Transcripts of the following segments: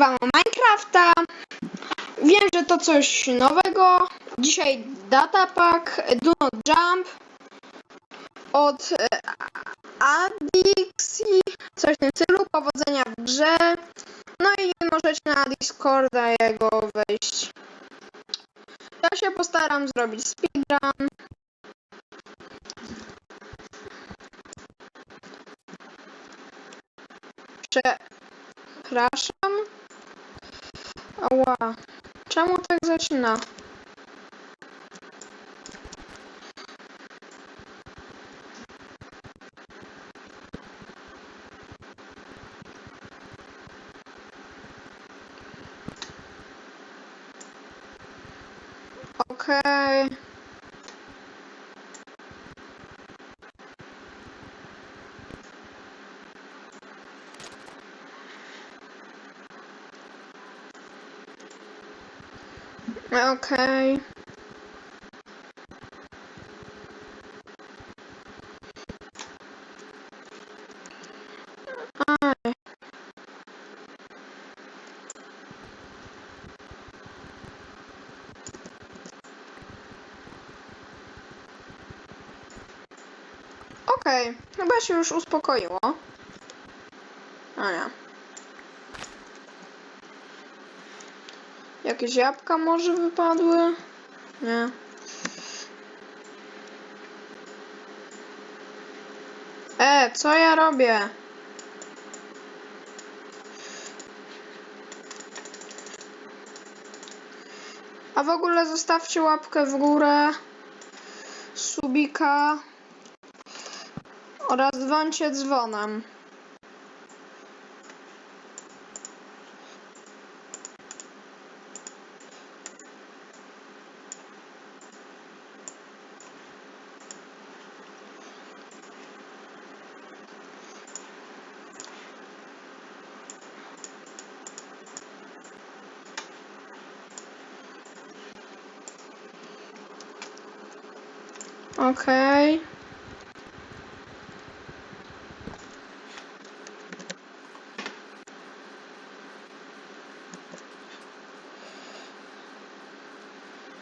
nagrywamy Minecrafta. Wiem, że to coś nowego. Dzisiaj datapack Do Not Jump od e, Adixi, coś w tym stylu, powodzenia w grze. No i możecie na Discorda jego wejść. Ja się postaram zrobić speedrun. Przepraszam. Ała. Czemu tak zaczyna? Okej. Okej. Aj. Okej, chyba się już uspokoiło. A Jakieś jabłka może wypadły? Nie. E, co ja robię? A w ogóle zostawcie łapkę w górę, subika oraz dzwońcie dzwonem. Okej.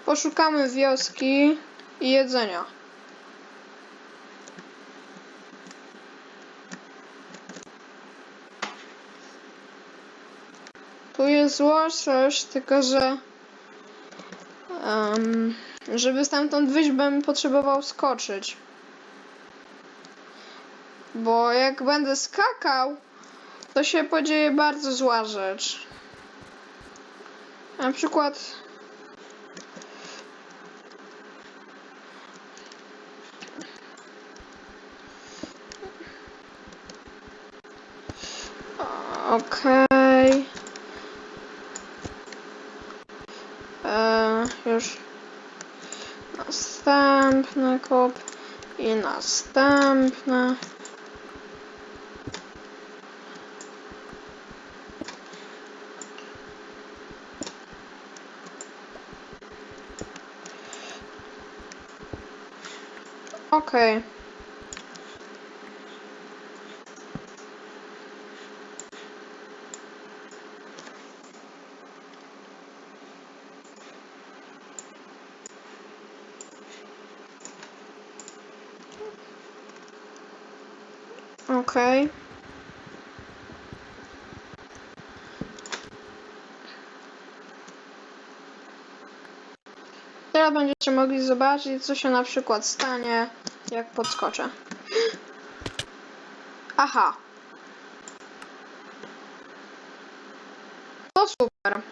Poszukamy wioski i jedzenia. Tu jest łosoś, tylko że em, żeby stamtąd wyjść, bym potrzebował skoczyć. Bo jak będę skakał, to się podzieje bardzo zła rzecz. Na przykład Okej. Eee, już następny kup i następny. Okej. Okej. Będziecie mogli zobaczyć, co się na przykład stanie, jak podskoczę. Aha. To super.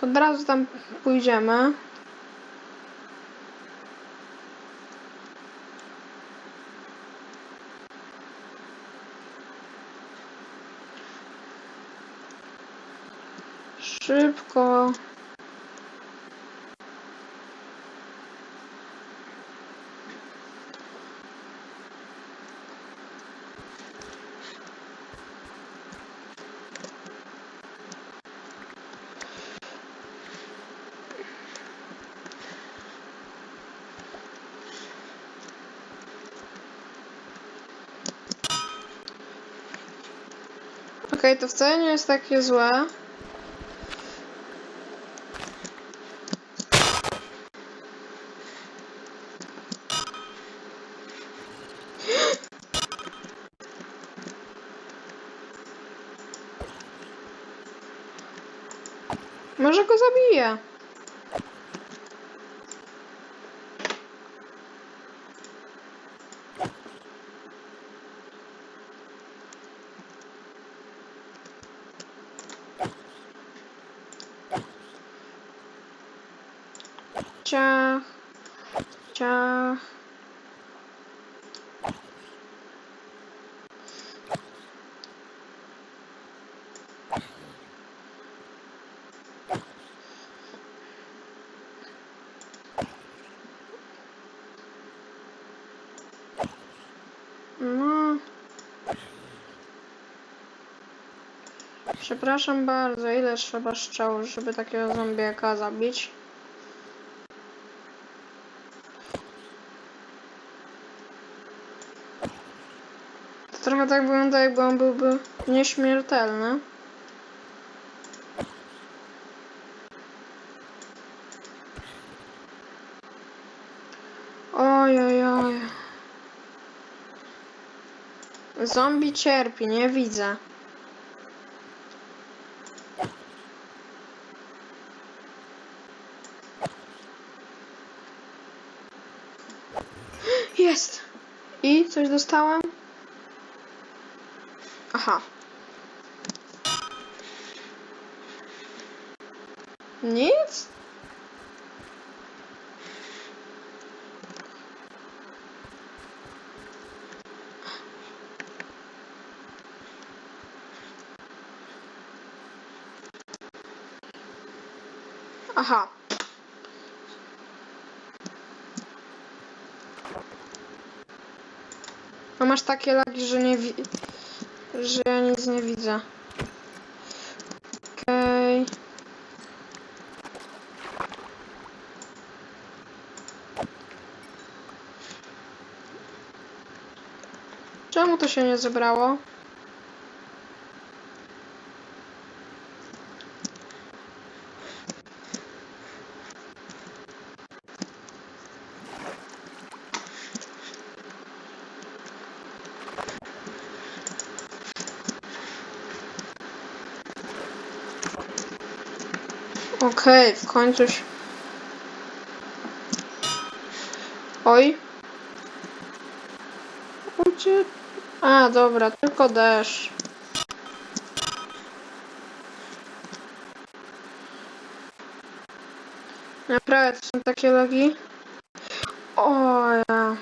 To od razu tam pójdziemy. Szybko. Okej, okay, to wcale nie jest takie złe. Ciach. Ciach. No. Przepraszam bardzo, ile trzeba strzałów, żeby takiego zombiaka zabić? Trochę tak wygląda, jakby on byłby nieśmiertelny. Oj, oj, oj. Zombie cierpi, nie widzę. Jest! I coś dostałem? Aha. Nic? Aha. A masz takie lagi, że nie wi... że ja nic nie widzę. Okej. Czemu to się nie zebrało? Okej, w końcu się... Oj. Ucie... A, dobra, tylko deszcz. Naprawdę, są takie lagi? O ja.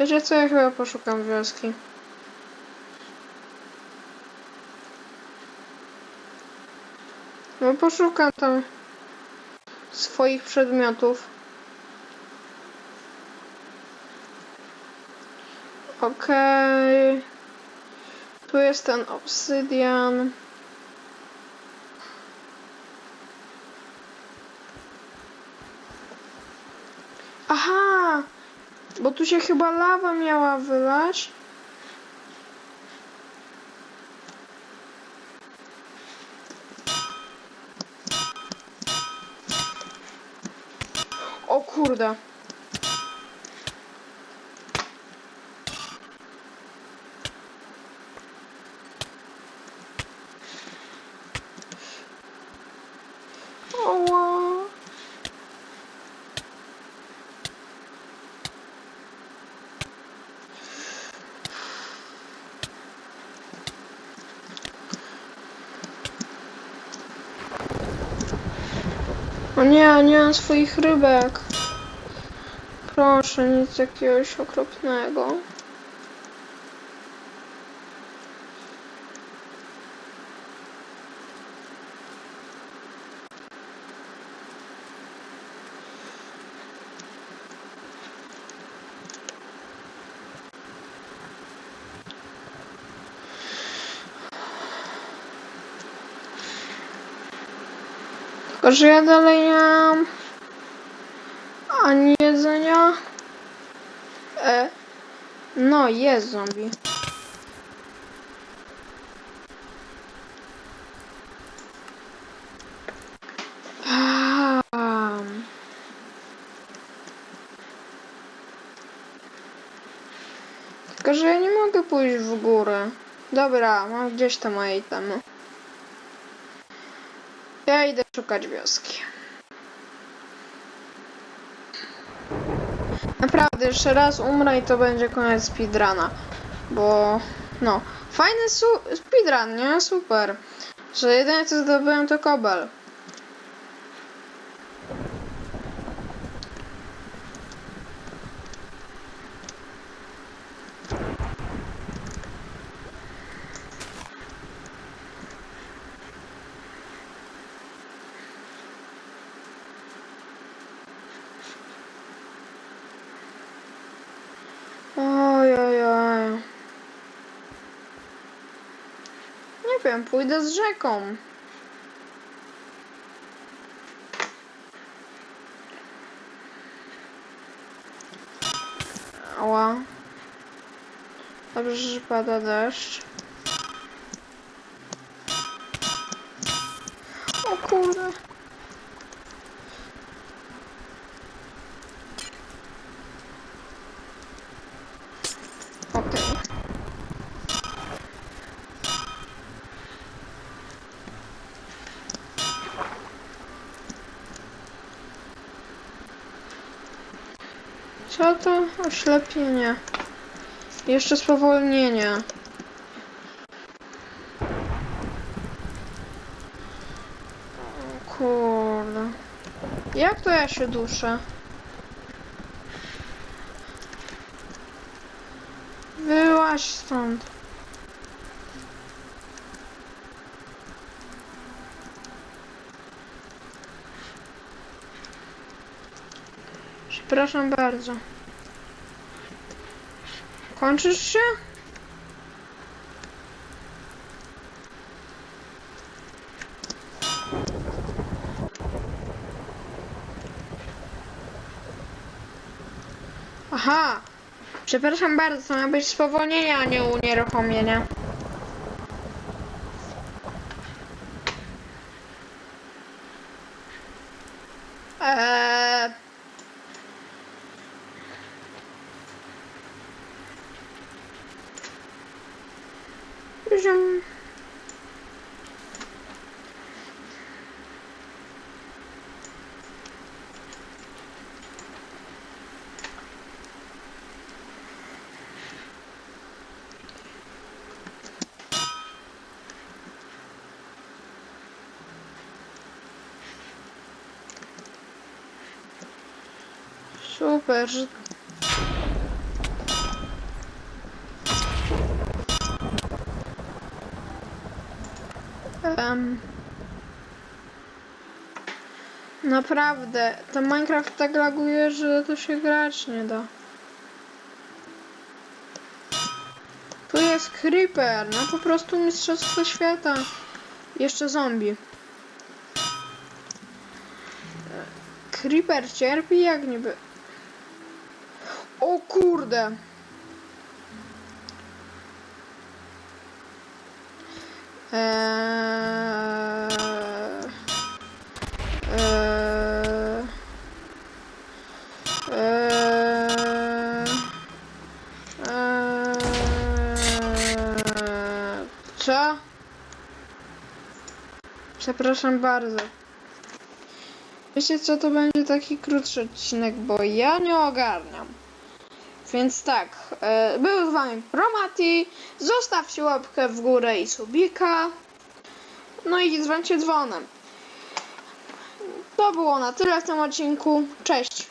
Wiecie co, ja chyba poszukam wioski. No poszukam tam swoich przedmiotów. Okej. Tu jest ten obsydian. Aha! Bo tu się chyba lawa miała wylać. O kurde. O nie, nie mam swoich rybek. Proszę, nic jakiegoś okropnego. Tylko, że ja dalej nie mam ani powodzenia. E. No, jest zombie. Tylko, że ja nie mogę pójść w górę. Dobra, mam gdzieś tam itemy. Ja idę szukać wioski. Naprawdę, jeszcze raz umrę i to będzie koniec speedruna. Bo, no, fajny speedrun, nie? Super. Że jedyne co zdobyłem to kobel. Oj, oj, oj. Nie wiem, pójdę z rzeką. Ała. Dobrze, że pada deszcz. O kurde. Okej. Co to? Oślepienie. Jeszcze spowolnienie. Kurde. Jak to ja się duszę? Wyłaź stąd. Przepraszam bardzo. Kończysz się? Aha! Przepraszam bardzo, to ma być spowolnienie, a nie unieruchomienie. Eee... Zium. Super, Em, naprawdę, ten Minecraft tak laguje, że to się grać nie da. Tu jest creeper, no po prostu mistrzostwo świata. Jeszcze zombie. Creeper cierpi jak niby. O kurde! Eee, eee, eee, eee, Co? Przepraszam bardzo. Wiecie co, to będzie taki krótszy odcinek, bo ja nie ogarniam. Więc tak, e, był z wami Promati, zostawcie łapkę w górę i subika, no i dzwońcie dzwonem. To było na tyle w tym odcinku, cześć!